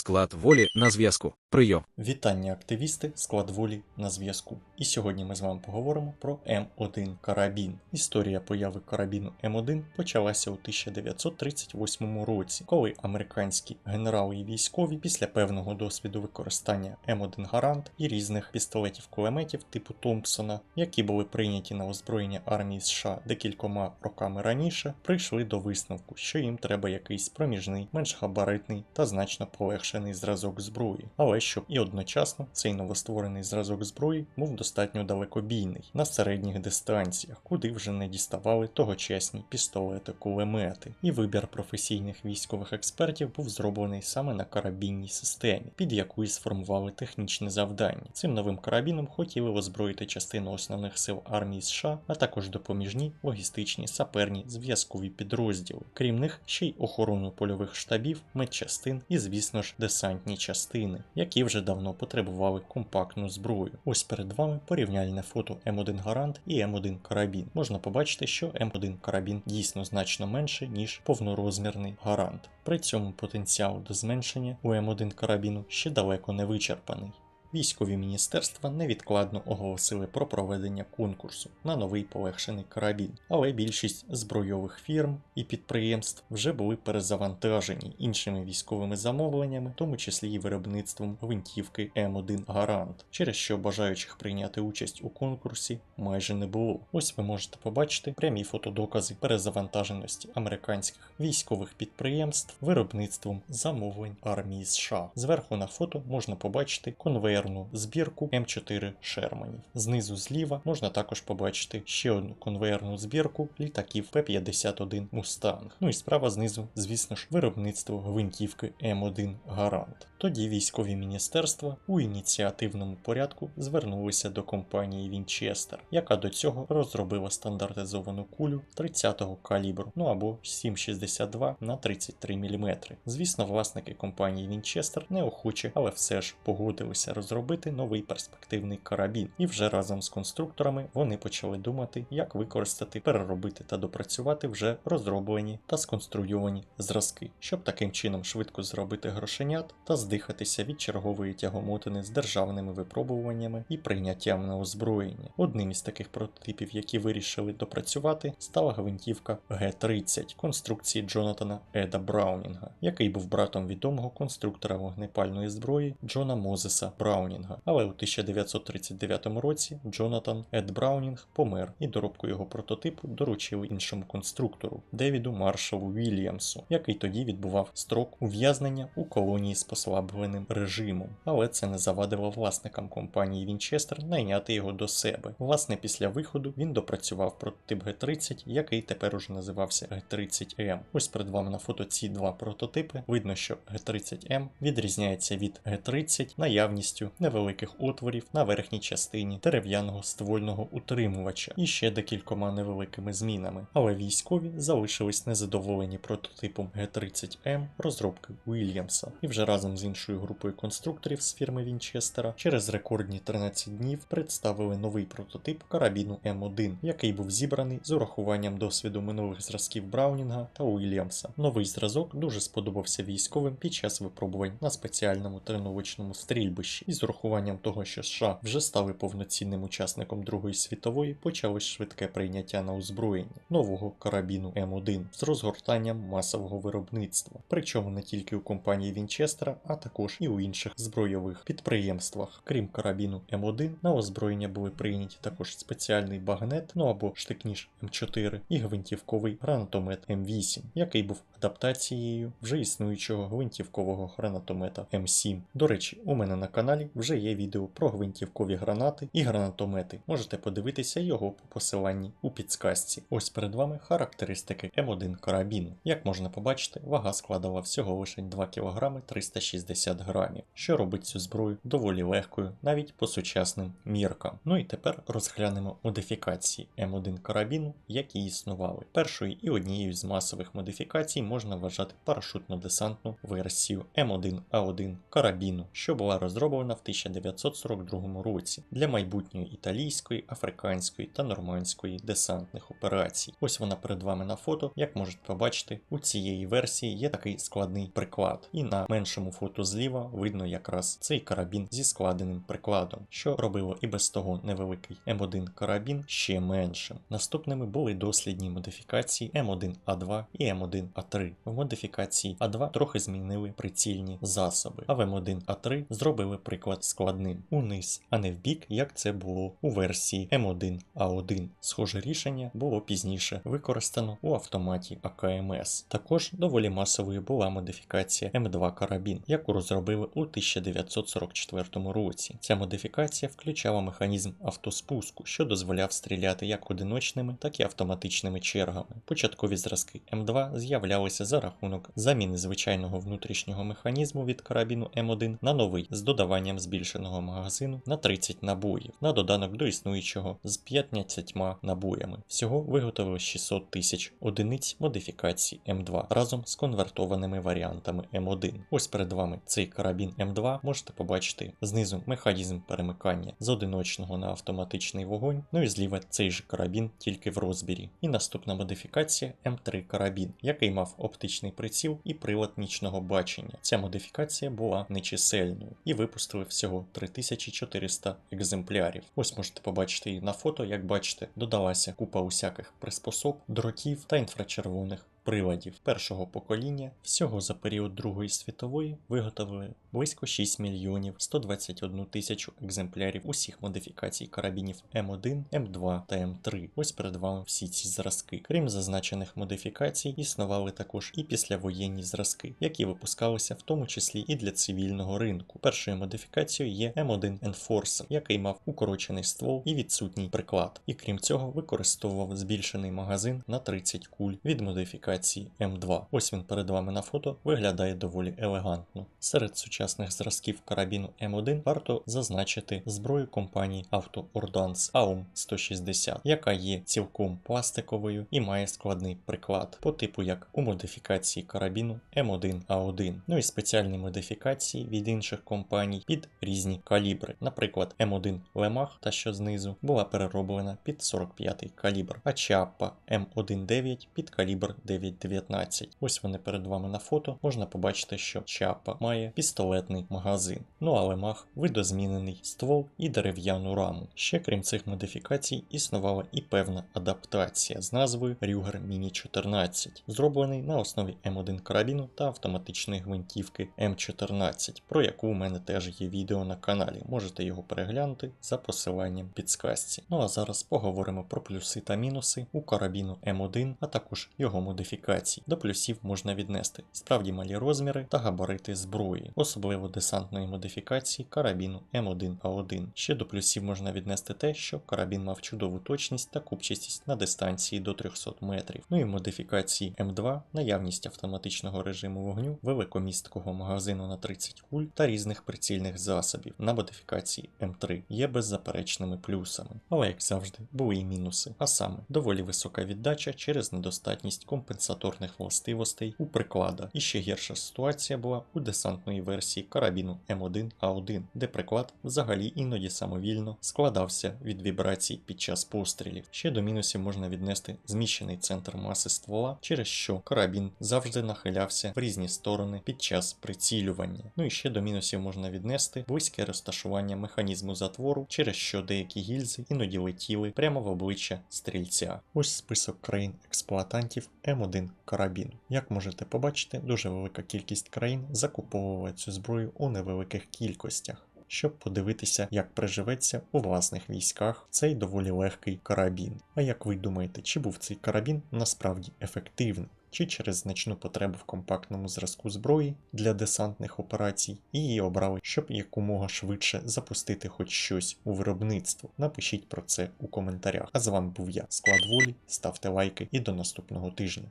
Склад волі на зв'язку. Прийом. Вітання, активісти, склад волі на зв'язку. І сьогодні ми з вами поговоримо про М1 карабін. Історія появи карабіну М1 почалася у 1938 році, коли американські генерали і військові після певного досвіду використання М1 Гарант і різних пістолетів-кулеметів типу Томпсона, які були прийняті на озброєння армії США декількома роками раніше, прийшли до висновку, що їм треба якийсь проміжний, менш габаритний та значно полегшений зразок зброї. Але щоб і одночасно цей новостворений зразок зброї був достатньо далекобійний на середніх дистанціях, куди вже не діставали тогочасні пістолети-кулемети. І вибір професійних військових експертів був зроблений саме на карабінній системі, під яку і сформували технічне завдання. Цим новим карабіном хотіли озброїти частину основних сил армії США, а також допоміжні логістичні саперні зв'язкові підрозділи. Крім них, ще й охорону польових штабів, медчастин і, звісно ж, десантні частини, які вже давно потребували компактну зброю. Ось перед вами порівняльне фото М1 Гарант і М1 Карабін. Можна побачити, що М1 Карабін дійсно значно менше, ніж повнорозмірний Гарант. При цьому потенціал до зменшення у М1 карабіну ще далеко не вичерпаний. Військові міністерства невідкладно оголосили про проведення конкурсу на новий полегшений карабін, але більшість збройових фірм і підприємств вже були перезавантажені іншими військовими замовленнями, в тому числі і виробництвом гвинтівки М1 Гарант, через що бажаючих прийняти участь у конкурсі майже не було. Ось ви можете побачити прямі фотодокази перезавантаженості американських військових підприємств виробництвом замовлень армії США. Зверху на фото можна побачити конвейерну збірку М4 Шерманів. Знизу зліва можна також побачити ще одну конвейерну збірку літаків П-51 Мустанг. Ну і справа знизу, звісно ж, виробництво гвинтівки М1 Гарант. Тоді військові міністерства у ініціативному порядку звернулися до компанії Вінчестер, яка до цього розробила стандартизовану кулю 30-го калібру, ну або 7,62 на 33 мм. Звісно, власники компанії Вінчестер неохоче, але все ж погодилися розробити новий перспективний карабін, і вже разом з конструкторами вони почали думати, як використати, переробити та допрацювати вже розроблені та сконструйовані зразки, щоб таким чином швидко зробити грошенят та здихатися від чергової тягомотини з державними випробуваннями і прийняттям на озброєння. Одним із таких прототипів, які вирішили допрацювати, стала гвинтівка Г-30 конструкції Джонатана Еда Браунінга, який був братом відомого конструктора вогнепальної зброї Джона Мозеса Браунінга. Але у 1939 році Джонатан Ед Браунінг помер, і доробку його прототипу доручили іншому конструктору Девіду Маршалу Вільямсу, який тоді відбував строк ув'язнення у колонії з послабленим режимом. Але це не завадило власникам компанії Вінчестер найняти його до себе. Власне, після виходу він допрацював прототип Г-30, який тепер уже називався Г-30М. Ось перед вами на фото ці два прототипи. Видно, що Г-30М відрізняється від Г-30 наявністю невеликих отворів на верхній частині дерев'яного ствольного утримувача і ще декількома невеликими змінами. Але військові залишились незадоволені прототипом Г-30М розробки Уільямса і вже разом з іншою групою конструкторів з фірми Вінчестера через рекордні 13 днів представили новий прототип карабіну М1, який був зібраний з урахуванням досвіду минулих зразків Браунінга та Уільямса. Новий зразок дуже сподобався військовим під час випробувань на спеціальному тренувачному стрільбищі, з урахуванням того, що США вже стали повноцінним учасником Другої світової, почалось швидке прийняття на озброєння нового карабіну М1 з розгортанням масового виробництва. Причому не тільки у компанії Вінчестера, а також і у інших збройових підприємствах. Крім карабіну М1, на озброєння були прийняті також спеціальний багнет, ну або ж ніж М4 і гвинтівковий гранатомет М8, який був адаптацією вже існуючого гвинтівкового гранатомета М7. До речі, у мене на каналі вже є відео про гвинтівкові гранати і гранатомети. Можете подивитися його по посиланні у підсказці. Ось перед вами характеристики М1 карабіну. Як можна побачити, вага складала всього лише 2 кг 360 грамів, що робить цю зброю доволі легкою навіть по сучасним міркам. Ну і тепер розглянемо модифікації М1 карабіну, які існували. Першою і однією з масових модифікацій можна вважати парашутно-десантну версію М1А1 карабіну, що була розроблена модифікована в 1942 році для майбутньої італійської, африканської та нормандської десантних операцій. Ось вона перед вами на фото. Як можете побачити, у цієї версії є такий складний приклад, і на меншому фото зліва видно якраз цей карабін зі складеним прикладом, що робило і без того невеликий М1 карабін ще меншим. Наступними були дослідні модифікації М1А2 і М1А3. В модифікації А2 трохи змінили прицільні засоби, а в М1А3 зробили приклад складним униз, а не в бік, як це було у версії М1А1. Схоже рішення було пізніше використано у автоматі АКМС. Також доволі масовою була модифікація М2 карабін, яку розробили у 1944 році. Ця модифікація включала механізм автоспуску, що дозволяв стріляти як одиночними, так і автоматичними чергами. Початкові зразки М2 з'являлися за рахунок заміни звичайного внутрішнього механізму від карабіну М1 на новий з додаванням збільшеного магазину на 30 набоїв, на доданок до існуючого з 15 набоями. Всього виготовили 600 тисяч одиниць модифікації М2 разом з конвертованими варіантами М1. Ось перед вами цей карабін М2 можете побачити знизу механізм перемикання з одиночного на автоматичний вогонь, ну і зліва цей же карабін тільки в розбірі. І наступна модифікація М3 карабін, який мав оптичний приціл і прилад нічного бачення. Ця модифікація була нечисельною і випустили всього 3400 екземплярів. Ось можете побачити її на фото, як бачите, додалася купа усяких приспособ, дротів та інфрачервоних приладів першого покоління всього за період Другої світової виготовили близько 6 мільйонів 121 тисячу екземплярів усіх модифікацій карабінів М1, М2 та М3. Ось перед вами всі ці зразки. Крім зазначених модифікацій, існували також і післявоєнні зразки, які випускалися в тому числі і для цивільного ринку. Першою модифікацією є М1 Enforcer, який мав укорочений ствол і відсутній приклад. І крім цього, використовував збільшений магазин на 30 куль від модифікації М2. Ось він перед вами на фото виглядає доволі елегантно. Серед сучасних зразків карабіну М1 варто зазначити зброю компанії Auto Ordnance AUM 160, яка є цілком пластиковою і має складний приклад по типу як у модифікації карабіну М1А1. Ну і спеціальні модифікації від інших компаній під різні калібри. Наприклад, М1 Лемах, та що знизу, була перероблена під 45-й калібр, а Чаппа М19 під калібр 9.19. Ось вони перед вами на фото. Можна побачити, що Чапа має пістолетний магазин. Ну а Лемах видозмінений ствол і дерев'яну раму. Ще крім цих модифікацій, існувала і певна адаптація з назвою Ruger Mini 14, зроблений на основі М1 карабіну та автоматичної гвинтівки М14, про яку у мене теж є відео на каналі. Можете його переглянути за посиланням підсказці. Ну а зараз поговоримо про плюси та мінуси у карабіну М1, а також його модифікацій. До плюсів можна віднести справді малі розміри та габарити зброї, особливо десантної модифікації карабіну М1А1. Ще до плюсів можна віднести те, що карабін мав чудову точність та купчастість на дистанції до 300 метрів. Ну і модифікації М2 наявність автоматичного режиму вогню, великомісткого магазину на 30 куль та різних прицільних засобів на модифікації М3 є беззаперечними плюсами. Але як завжди, були і мінуси, а саме доволі висока віддача через недостатність компенсаторних властивостей у приклада. І ще гірша ситуація була у десантної версії карабіну М1А1, де приклад взагалі іноді самовільно складався від вібрацій під час пострілів. Ще до мінусів можна віднести зміщений центр маси ствола, через що карабін завжди нахилявся в різні сторони під час прицілювання. Ну і ще до мінусів можна віднести близьке розташування механізму затвору, через що деякі гільзи іноді летіли прямо в обличчя стрільця. Ось список країн експлуатантів М1 карабіну. Як можете побачити, дуже велика кількість країн закуповувала цю зброю у невеликих кількостях. Щоб подивитися, як приживеться у власних військах цей доволі легкий карабін. А як ви думаєте, чи був цей карабін насправді ефективним? Чи через значну потребу в компактному зразку зброї для десантних операцій, і її обрали, щоб якомога швидше запустити хоч щось у виробництво? Напишіть про це у коментарях. А з вами був я, Склад Волі, ставте лайки і до наступного тижня.